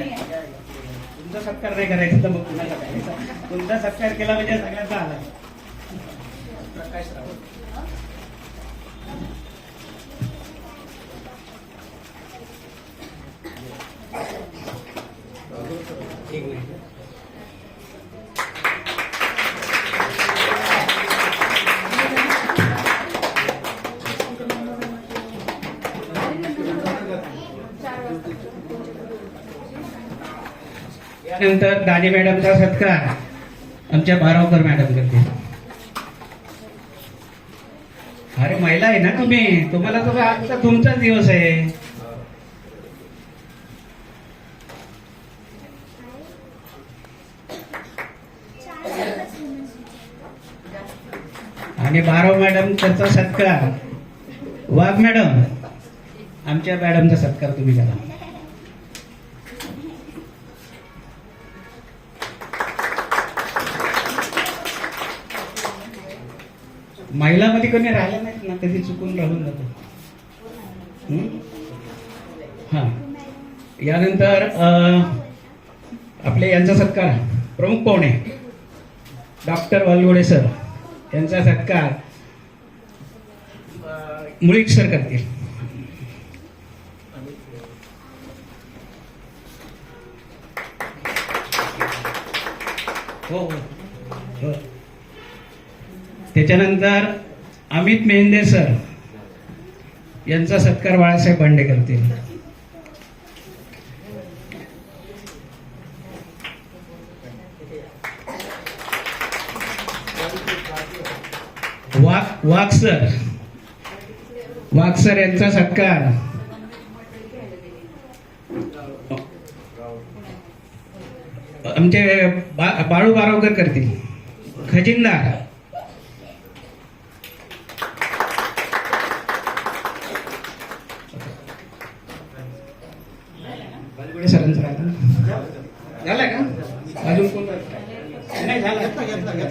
तुमचा सत्कार नाही करायचा तर मग कुणाला करायचा तुमचा सत्कार केला म्हणजे सगळ्यांचा आला. प्रकाश राव एक मिनिट. यानंतर दाजी मॅडमचा सत्कार. आमच्या बारावकर मॅडम करते अरे महिला आहे ना तुम्ही? तुम्हाला तर आजचा तुमचाच दिवस आहे. आणि बाराव मॅडम त्याचा सत्कार. वाघ मॅडम. आमच्या मॅडमचा सत्कार तुम्ही करा. महिलामध्ये कोणी राहिलं नाहीत ना कधी चुकून राहून जातो. हा? यानंतर आपले यांचा सत्कार प्रमुख पाहुणे डॉक्टर वालगोडे सर यांचा सत्कार मुळीक सर करतील. हो, हो हो. त्याच्यानंतर अमित मेहंदे सर यांचा सत्कार बाळासाहेब बांडे करतील. वाघ वाघ सर. वाघ सर यांचा सत्कार. आमचे बा- बाळू बारावकर करतील. खजिनदार. सरांचं झालं का? अजून कोण? नाही झालं.